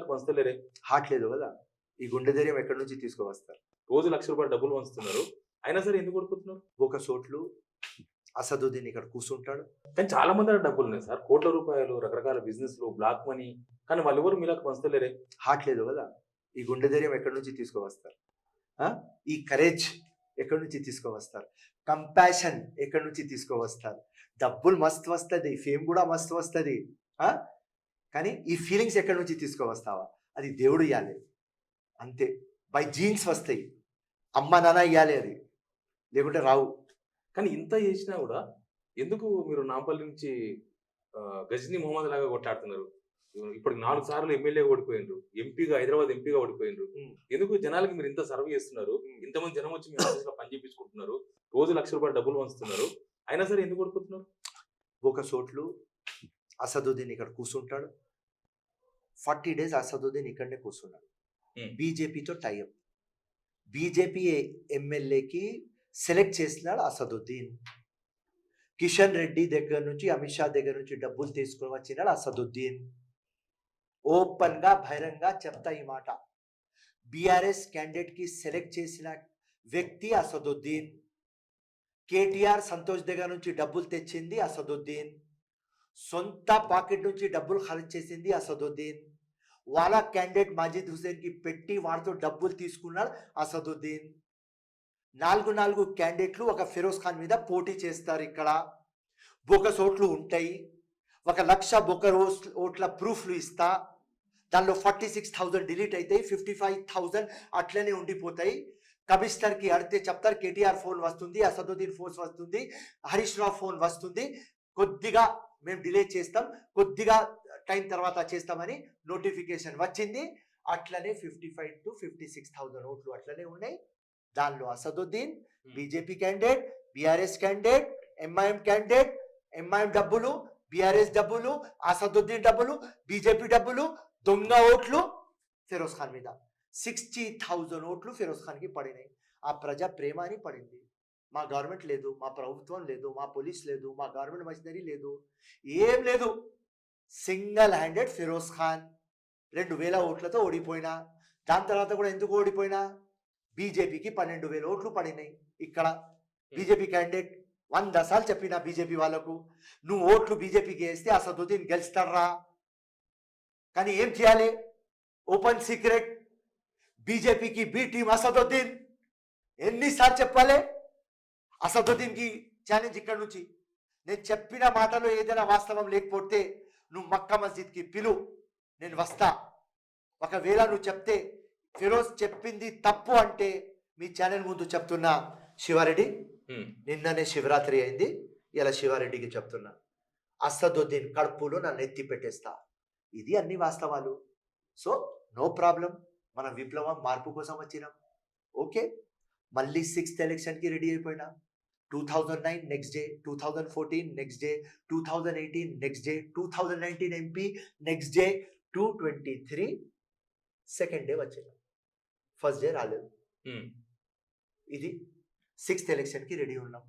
మీలాగా పంచలేరే? హార్ట్ లేదు కదా. ఈ గుండె ధైర్యం ఎక్కడి నుంచి తీసుకువస్తారు? రోజు లక్ష రూపాయలు డబ్బులు పంచుతున్నారు. అయినా సరే ఎందుకు ఓడిపోతున్నారు? ఒక చోట్లు అసదుద్దీన్ ఇక్కడ కూర్చుంటాడు. కానీ చాలా మంది డబ్బులు ఉన్నాయి సార్. కోట్ల రూపాయలు రకరకాల బిజినెస్లు బ్లాక్ మనీ. కానీ వాళ్ళు ఎవరు మీలాగా పంచలేరే? హార్ట్ లేదు కదా. ఈ గుండె ధైర్యం ఎక్కడి నుంచి తీసుకువస్తారు? ఈ కరేజ్ ఎక్కడి నుంచి తీసుకువస్తారు? కంపాషన్ ఎక్కడి నుంచి తీసుకువస్తారు? డబ్బులు మస్తు వస్తుంది. ఫేమ్ కూడా మస్తు వస్తుంది. కానీ ఈ ఫీలింగ్స్ ఎక్కడి నుంచి తీసుకువస్తావా? అది దేవుడు ఇవ్వాలి అంతే. బై జీన్స్ వస్తాయి. అమ్మ నాన్న ఇవ్వాలి అది. లేకుంటే రావు. కానీ ఇంత చేసినా కూడా ఎందుకు మీరు నాంపల్లి నుంచి గజనీ మొహమ్మద్ లాగా కొట్లాడుతున్నారు? ఇప్పుడు నాలుగు సార్లు ఎమ్మెల్యే ఓడిపోయినరు. ఎంపీగా హైదరాబాద్ ఎంపీగా ఓడిపోయినరు. ఉమ్. ఎందుకు జనాలకి మీరు ఇంత సర్వ్ చేస్తున్నారు? ఇంతమంది జనం వచ్చి మీ ఆఫీస్లో పని చేయించుకుంటున్నారు రోజు లక్ష రూపాయలు డబ్బులు పంచుతున్నారు. అయినా సరే ఎందుకు ఓడిపోతున్నారు? ఒక చోట్లు అసదుద్దీన్ ఇక్కడ కూర్చుంటాడు ఫార్టీ డేస్ అసదుద్దీన్ ఇక్కడనే కూర్చున్నాడు. బీజేపీతో టైఅప్ బీజేపీ ఎమ్మెల్యేకి సెలెక్ట్ చేసినాడు అసదుద్దీన్. కిషన్ రెడ్డి దగ్గర నుంచి అమిత్ షా దగ్గర నుంచి డబ్బులు తీసుకుని వచ్చినాడు అసదుద్దీన్. ఓపెన్గా బహిరంగ చెప్తా ఈ మాట. బీఆర్ఎస్ క్యాండిడేట్కి సెలెక్ట్ చేసిన వ్యక్తి అసదుద్దీన్. కేటీఆర్ సంతోష్ దగ్గర నుంచి డబ్బులు తెచ్చింది అసదుద్దీన్. సొంత పాకెట్ నుంచి డబ్బులు ఖర్చు చేసింది అసదుద్దీన్. వాళ్ళ క్యాండిడేట్ మజీద్ హుసేన్కి పెట్టి వాడితో డబ్బులు తీసుకున్నాడు అసదుద్దీన్. నాలుగు నాలుగు క్యాండిడేట్లు ఒక ఫిరోజ్ ఖాన్ మీద పోటీ చేస్తారు ఇక్కడ. బోకస్ ఓట్లు ఉంటాయి. ఒక లక్ష బొక్క ఓట్ల ప్రూఫ్లు ఇస్తా. దానిలో ఫార్టీ సిక్స్ థౌజండ్ డిలీట్ అవుతాయి ఫిఫ్టీ ఫైవ్ థౌజండ్ అట్లనే ఉండిపోతాయి. కమిషనర్కి అడితే చెప్తారు కేటీఆర్ ఫోన్ వస్తుంది అసదుద్దీన్ ఫోన్ వస్తుంది హరీష్ రావు ఫోన్ వస్తుంది. కొద్దిగా మేము డిలే చేస్తాం కొద్దిగా టైం తర్వాత చేస్తామని నోటిఫికేషన్ వచ్చింది. అట్లనే fifty five to fifty six thousand ఓట్లు అట్లనే ఉన్నాయి. దానిలో Asaduddin BJP candidate BRS candidate MIM candidate MIM డబ్బులు బీఆర్ఎస్ డబ్బులు అసదుద్దీన్ డబ్బులు బీజేపీ డబ్బులు దొంగ ఓట్లు ఫిరోజ్ ఖాన్ మీద. సిక్స్టీ థౌజండ్ ఓట్లు ఫిరోజ్ ఖాన్కి పడినాయి. ఆ ప్రజా ప్రేమ అని పడింది. మా గవర్నమెంట్ లేదు మా ప్రభుత్వం లేదు మా పోలీస్ లేదు మా గవర్నమెంట్ మషినరీ లేదు ఏం లేదు. సింగల్ హ్యాండెడ్ ఫిరోజ్ ఖాన్ రెండు వేల ఓట్లతో ఓడిపోయినా దాని తర్వాత కూడా ఎందుకు ఓడిపోయినా? బీజేపీకి పన్నెండు వేల ఓట్లు పడినాయి ఇక్కడ. బీజేపీ క్యాండిడేట్ వంద సార్లు చెప్పిన బీజేపీ వాళ్ళకు నువ్వు ఓట్లు బీజేపీకి వేస్తే అసదుద్దీన్ గెలుస్తాడ్రా. కానీ ఏం చేయాలి? Open secret. బీజేపీకి బి టీం అసదుద్దీన్. ఎన్నిసార్లు చెప్పాలి? అసదుద్దీన్కి ఛాలెంజ్ ఇక్కడ నుంచి. నేను చెప్పిన మాటలో ఏదైనా వాస్తవం లేకపోతే నువ్వు మక్కా మస్జిద్కి పిలు నేను వస్తా. ఒకవేళ నువ్వు చెప్తే ఫిరోజ్ చెప్పింది తప్పు అంటే మీ ఛానల్ ముందు చెప్తున్నా. శివారెడ్డి. నిన్ననే శివరాత్రి అయింది ఇలా శివారెడ్డికి చెప్తున్నా. అసదుద్దీన్ కడుపులో నన్ను ఎత్తి పెట్టేస్తా. ఇది అన్ని వాస్తవాలు. So no problem. మనం విప్లవం మార్పు కోసం వచ్చినాం. ఓకే? మళ్ళీ సిక్స్త్ ఎలక్షన్కి రెడీ అయిపోయినా. Two thousand nine next day two thousand fourteen next day two thousand eighteen next day two thousand nineteen MP next day two twenty three second day వచ్చిన first day రాలేదు hmm. ఇది sixth ఎలక్షన్కి ready ఉన్నాం